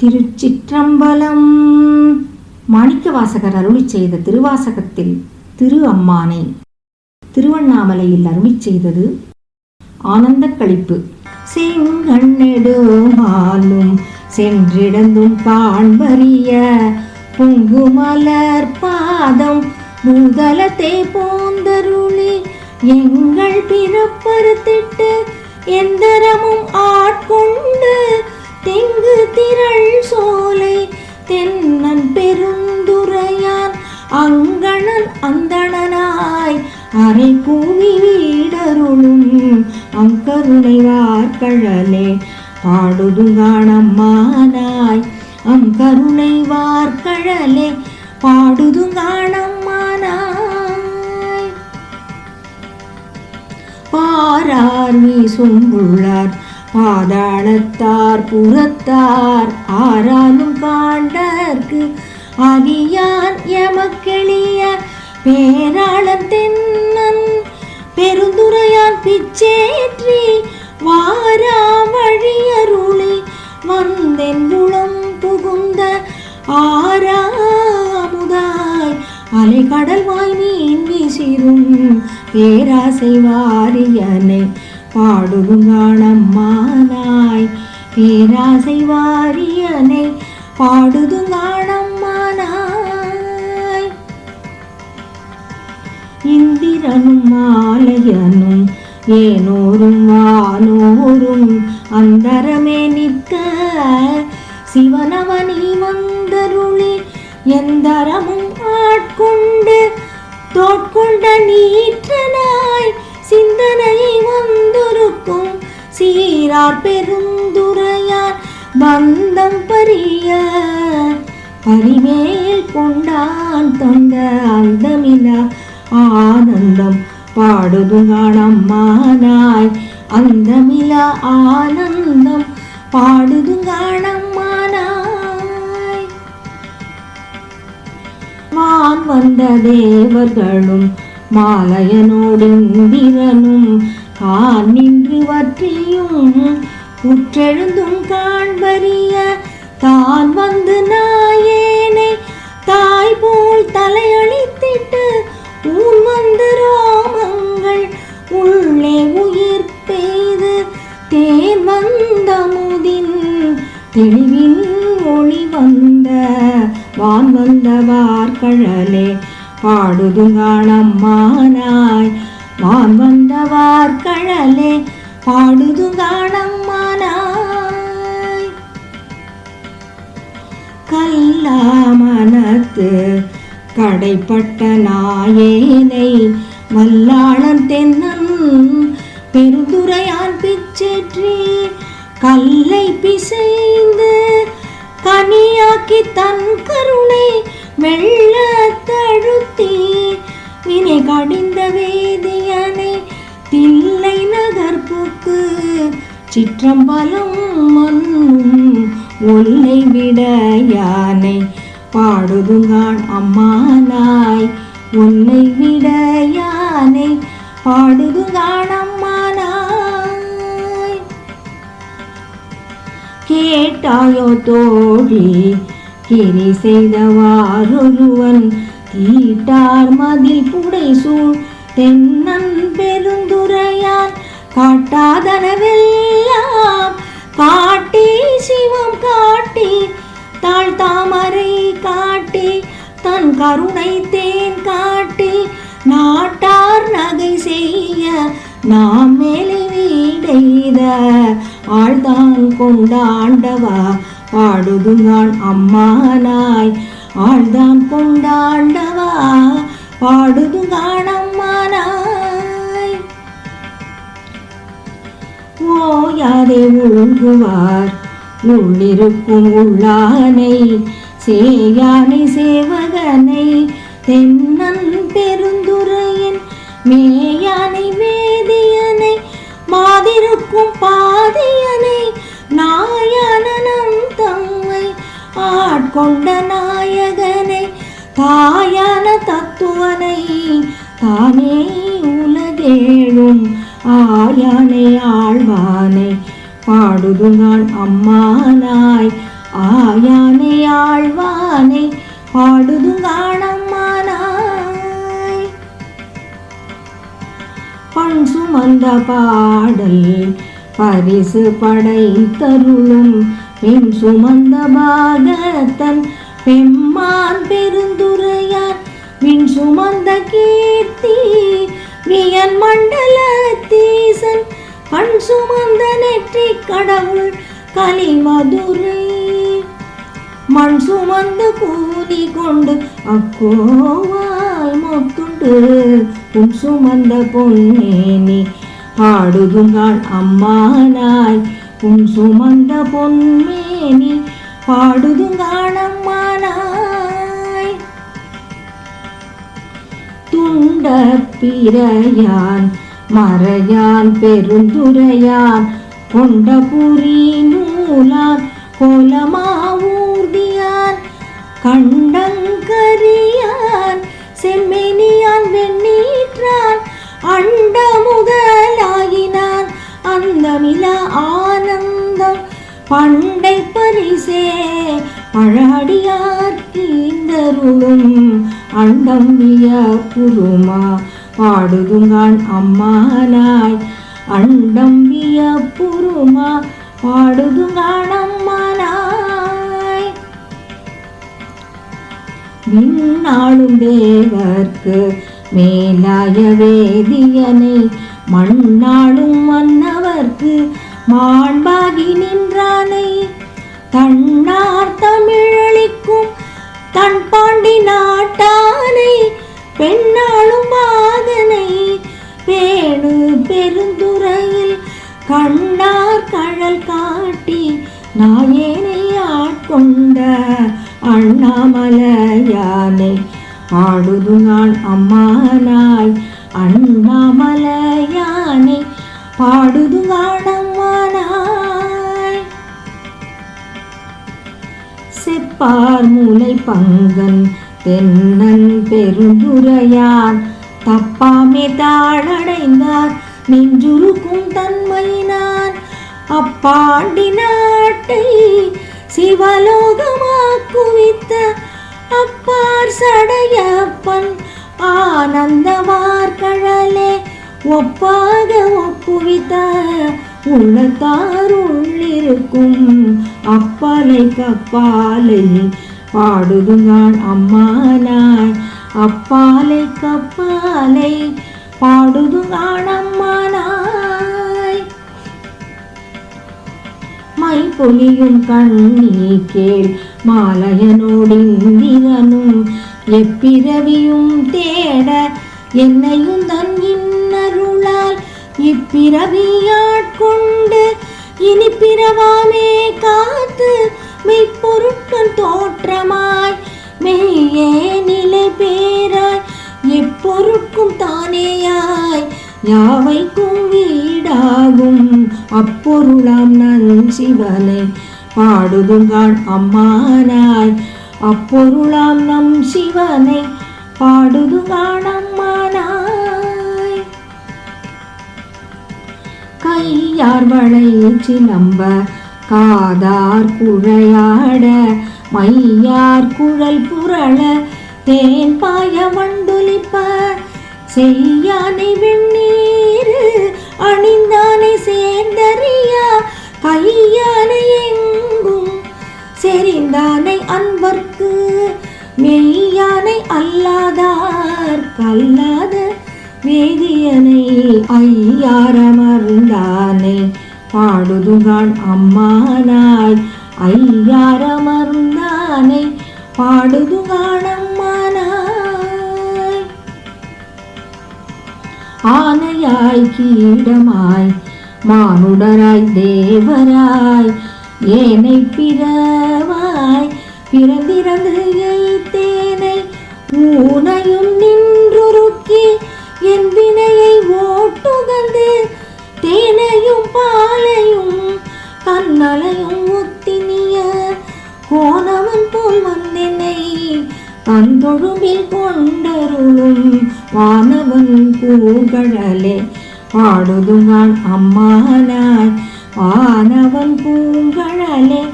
திருச்சிற்றம்பலம். மாணிக்கவாசகர் அருளி செய்த திருவாசகத்தில் திரு அம்மானை. திருவண்ணாமலையில் அருளி செய்தது ஆனந்த களிப்பு. செங்கண்ணெடுமாலும் சென்றிடந்தும் காண்பறிய பொங்குமலர் பாதம் முதலத்தை போந்தருளி எங்கள் பிறப்பறுத்திட்டு எந்தரமும் ஆட் அரை பூமி வீடருளும் அங்கருணை வார்கழலே. பாடுதுங்காணம்மானாய் அங்கருணை வார்கழலே. பாடுதுங்காணம்மானாய் பாரார் வீசும்புள்ளார் பாதாளத்தார் புறத்தார். ஆராலும் காண்டற்கு அரியான் எமக்கெளியார் பேராளன் தென்னன் பெருந்துரையான் பிச்சேற்றி வாரா வழியருளி வந்தென்னுளம் புகுந்த ஆறாமுதாய். அலைகடல் வாய் மீன் வீசிரும் பேராசை வாரியனை பாடுதுங்காணம்மானாய் பேராசை வாரியனை பாடுதுங்காணம்மானாய் இந்திரனும் மாலையனும் ஏனோரும் வானோரும் அந்தரமே நிற்க சிவனவனி வந்தருளி எந்தரமும் ஆட்கொண்டு தோட்கொண்ட நீற்றனாய் சிந்தனையை வந்தொருக்கும் சீரார் பெருந்துரையார் பந்தம் பரிய பரிமேல் கொண்டான் தந்த அந்தமிலா ஆனந்தம் பாடுதுங்காணம்மானாய் அந்தமிலா ஆனந்தம் பாடுதுங்காணம்மானாய் வான் வந்த தேவர்களும் மாலையனோடு இந்திரனும் கான் நின்று வற்றியும் உற்றெழுந்தும் காண்பறிய தான் வந்து நாயேனை தாய் போல் தலையளித்திட்டு ஊன் வந்த ரோமங்கள் உள்ளே உயிர் பெய்து தேர் வந்த முதின் தெளிவின் ஒளி வந்த வான் வந்த வார்கழலே பாடுதுங்காணம்மானாய் வான் வந்த வார்கழலே பாடுதுங்காணம்மானாய் கல்லாமனத்து கடைப்பட்ட நாயேனை வல்லாளன் தென்னன் பெருந்துரையான் பிச்சேற்றி கல்லை பிசைந்து கனியாக்கி தன் கருணை வெள்ள தழுத்தி வினை கடிந்த வேதியனை தில்லை நகர்ப்புக்கு சிற்றம்பலம் மண்ணும் ஒல்லை விட யானை பாடுதுங்கான் அம்மானாய். உன்னை விட யானை பாடுதுங்கான் அம்மானாய். கேட்டாயோ தோழி கிரி செய்தவாறொருவன் தீட்டார் மதில் புடை சூழ் தென்னன் பெருந்துரையான் காட்டாதனவெல்லாம் காட்டி சிவம் காட்டி தாழ் தாமரை காட்டி தன் கருணை தேன் காட்டி நாட்டார் நகை செய்ய நாம் மேலே வீடெய்த ஆழ்தான் கொண்டாண்டவா? பாடுதுங்கான் அம்மானாய். ஆழ்தான் கொண்டாண்டவா? பாடுதுங்கான் அம்மானாய். ஓயாதே ஒழுங்குவார் உள்ளிருக்கும் உள்ளானை சேயானை சேவகனை தென்னன் பெருந்துரையின் மேயானை வேதியனை மாதிருக்கும் பாதியனை நாயனனம் தம்மை ஆட்கொண்ட நாயகனை தாயான தத்துவனை தானே உலகேழும் ஆயானை ஆழ்வானை பாடுது நான் அம்மானாய். ஆயானே ஆழ்வானே பாடுது நான் அம்மானாய். பண் சுமந்த பாடல் பரிசு படை தருளும் பெண் சுமந்த பாகத்தன் பெம்மான் பெருந்துரையார் விண் சுமந்த கீர்த்தி வியன் மண்டலத்தீசன் கண் சுமந்த நெற்றி கடவுள் கலிமதுரை. மண் சுமந்து கூலி கொண்டு அக்கோவாய் மொத்துண்டு. உன் சுமந்த பொன்னேனி பாடுதுங்காள் அம்மானாய். உன் சுமந்த பொன்மேனி பாடுதுங்காள் அம்மானாய். துண்ட பிறையான் மறையான் பெருந்துரையான் கொண்டபுரி நூலான் கோலமாவூர்தியான் கண்டங்கரியான் செம்மெனியான் வெண்ணீற்றான் அண்ட முதலாகினான் அந்தமில ஆனந்தம் பண்டை பரிசே பழடியார் கீந்தருளும் அண்டம் வியப்புருமா பாடுதுங்கான் அம்மானாய் அண்டம் வியப்புருமா பாடுதுங்கான் அம்மானாய். விண்ணாளும் தேவர்க்கு மேலாய வேதியனை மண்ணாளும் மன்னவர்க்கு மாண்பாகி நின்றானை. தன்னார் தமிழளிக்கும் தன் பாண்டி நாட்டானை பெண்ணாளும் பாதனை பேணு பெருந்துறையில் கண்ணார் கழல் காட்டி நாயேனை ஆட்கொண்ட அண்ணாமலையானை ஆடுது நான் அம்மானாய் அண்ணாமலையானை பாடுதுங்கான் அம்மானாய். செப்பார் மூலை பங்கன் தென்னன் பெருந்துரையான் தப்பாமே தாழடைந்தார் நெஞ்சுருக்கும் தன்மையினான். அப்பாண்டி நாட்டை சிவலோகமாக்குவித்த அப்பார் சடையப்பன் ஆனந்தமார்கழலே ஒப்பாக ஒப்புவித்த உள்ளத்தார் உள்ளிருக்கும் அப்பாலை கப்பாலை பாடுதுங்கான் அம்மானாய் அப்பாலை கப்பாலை பாடுதுங்கான் அம்மானாய். மை பொலியும் கண்ணீ கேள் மாலையனோடிந்திரனும் எப்பிறவியும் தேட என்னையும் தன் இன்னருளால் இப்பிறவியாட்கொண்டு இனி பிறவாமே அப்பொருளாம் நன் சிவனை பாடுதுங்கான் அம்மானாய். அப்பொருளாம் நம் சிவனை பாடுதுங்கான் அம்மானாய். கையார் வளை நம்ப காதார் குழையாட மையார் குழல் புரள தேன் பாய வண்டுலிப்ப செய்யானை வெண்ணீர் அணிந்தானை சேர்ந்தறியா? கையானை எங்கும் செறிந்தானை அன்பர்க்கு. மெய்யானை அல்லாதார் கல்லாத வேதியனை ஐயாரமர்ந்தானை பாடுதுகான் அம்மானாய். ஐயாரமர்ந்தானை பாடுதுகான ஆனையாய் கீடமாய் மானுடராய் தேவராய் ஏனை பிறவாய் பிறந்திறந்து எய்த்தேனை ஊனையும் நின்றுருக்கி என் வினையை ஓட்டுகந்து தேனையும் பாலையும் கண்ணலையும் ஒத்தினிய கோணவன் போல் வந்தென்னை தந்தொழும்பில் கொண்டருளும் வானவன் பூங்கழலே ஆடுது நான் அம்மானாய். ஆனவன் பூங்கழலே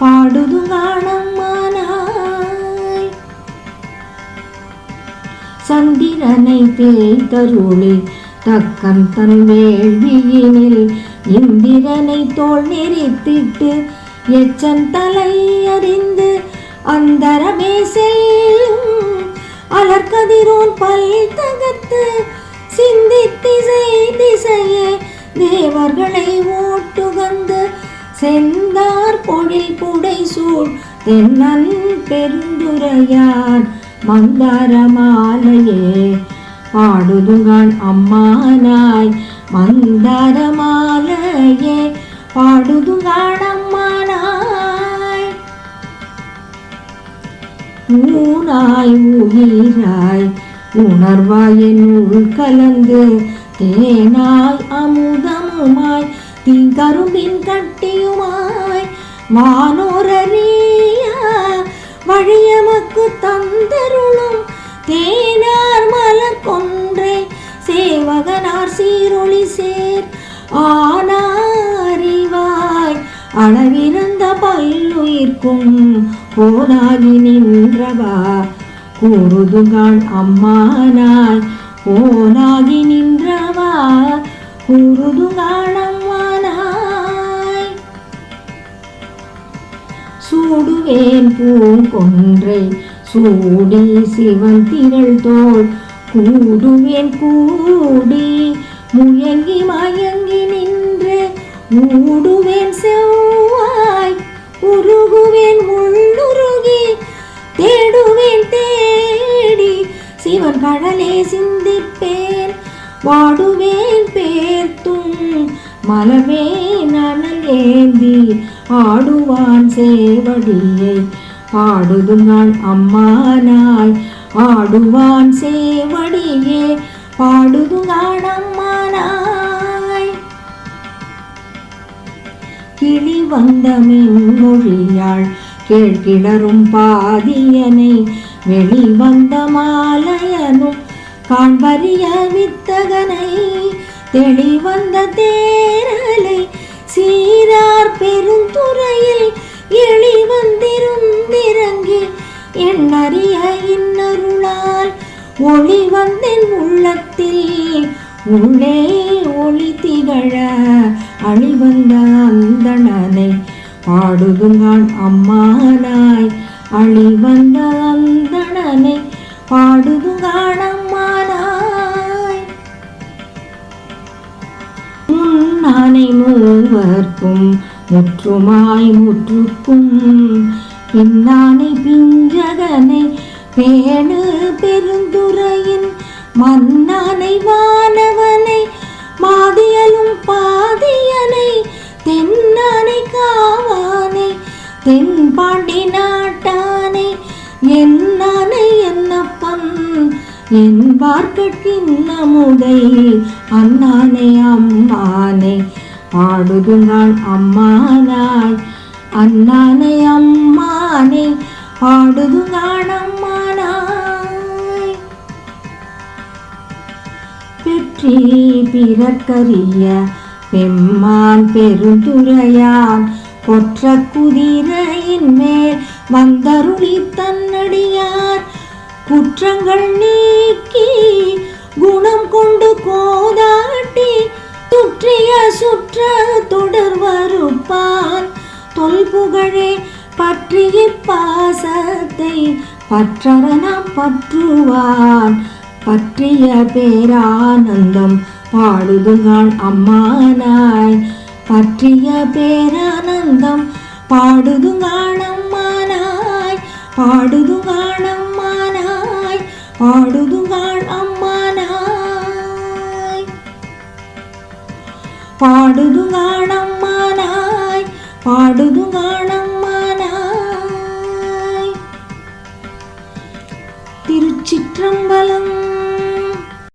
ஆடுது நான் அம்மானாய். சந்திரனை பேய்தருளி தக்கம் தன் வேள்வியினில் இந்திரனை தோல் நெறித்திட்டு எச்சன் தலை அறிந்து அந்தரமே செல்லும் அலர்கதிரோன் பல் தகத்து சிந்தித்திசை திசையே தேவர்களை ஓட்டுகந்து செந்தார் பொழில் புடை சூழ் தென்னன் பெருந்துரையான் மந்தார மாலையே. பாடுதுகான் அம்மானாய் மந்தார மாலையே பாடுதுகான் ஊனாய் உயிராய் உணர்வாய் என்னுள் கலந்து தேனாய் அமுதமுமாய் தீங்கரும்பின் கட்டியுமாய் வானோரணியா வழியமக்கு தந்தருளும் தேனார் மலர் கொன்றே சேவகனார் சீரொளி சேர் ஆனாரிவாய் அளவிருந்த பல்லுயிர்க்கும் போனாகி நின்றவா கூறுதுகான் அம்மானாய் போனாகி நின்றவா கூறுதுகான் அம்மானாய் சூடுவேன் பூங்கொன்றை சூடி சிவன் திரள் தோல் கூடுவேன் கூடி முயங்கி மயங்கி நின்று மூடுவேன் செவ்வாய் உருகுவேன் முள்ளு உள்ளுருகி தேடுவேன் தேடி. சிவன் கடலே சிந்திப்பேன் வாடுவேன் பேர்த்தும். மலமே நனல் ஏந்தி ஆடுவான் சேவடியை. பாடுதுங்கான் அம்மானாய் ஆடுவான் சேவடியே. பாடுதுங்கான் அம்மானாய். கிளி வந்த மின்மொழியாள் கேழ்கிளரும் பாதியனை வெளிவந்த மாலையனும் காண்பறிய வித்தகனை தெளிவந்த தேரலை சீரார் பெருந்துறையில் எளி வந்திருந்திறங்கி எண்ணறிய இன்னருளால் ஒளி வந்தென் உள்ளத்தில் உள்ளே ஒளி திகழ அழிவந்த அந்தணனை பாடுதுங்கான் அம்மானாய். அழி வந்த அந்தணனை பாடுதுங்கான் அம்மானாய். முன்னானை மூவர்க்கும் முற்றுமாய் முற்றுக்கும். பின்னானை பிஞ்சகனை பேணு பெருந்துரையின் மன்னானை வானவனை மாதியலும் பாதியனை தென்னானை காவானே தென்பாண்டி நாட்டானே என்னானே என்னப்பன்? என் என்பார்க்கின்னமுதை அண்ணானே அம்மானே ஆடுதுங்கள் அம்மானாய் அண்ணானே அம்மானே ஆடுதுங்கள் அம்மானாய் பெற்றி பிறக்கரிய பெம்மான் பெருந்துரையான் பொற்ற குதிரையின் மேல் வந்தருளி தன்னடியார். குற்றங்கள் நீக்கி குணம் கொண்டு கோதாட்டி துற்றிய சுற்ற தொடர் வருப்பான். தொல்புகழே பற்றிய பாசத்தை பற்றரணம் பற்றுவான். பற்றிய பேரானந்தம் പാടുതുങ്ങാൾ അമ്മാനായി പറ്റിയ പേരാനന്ദം പാടുതുങ്ങാണമ്മാനായി പാടുതുങ്ങാണമ്മാനായി പാടുതുങ്ങാൾ അമ്മാനായി പാടുതുങ്ങാണമ്മാനായി പാടുതുങ്ങാണമ്മാനായി തിരുച്ചിത്രമ്പലം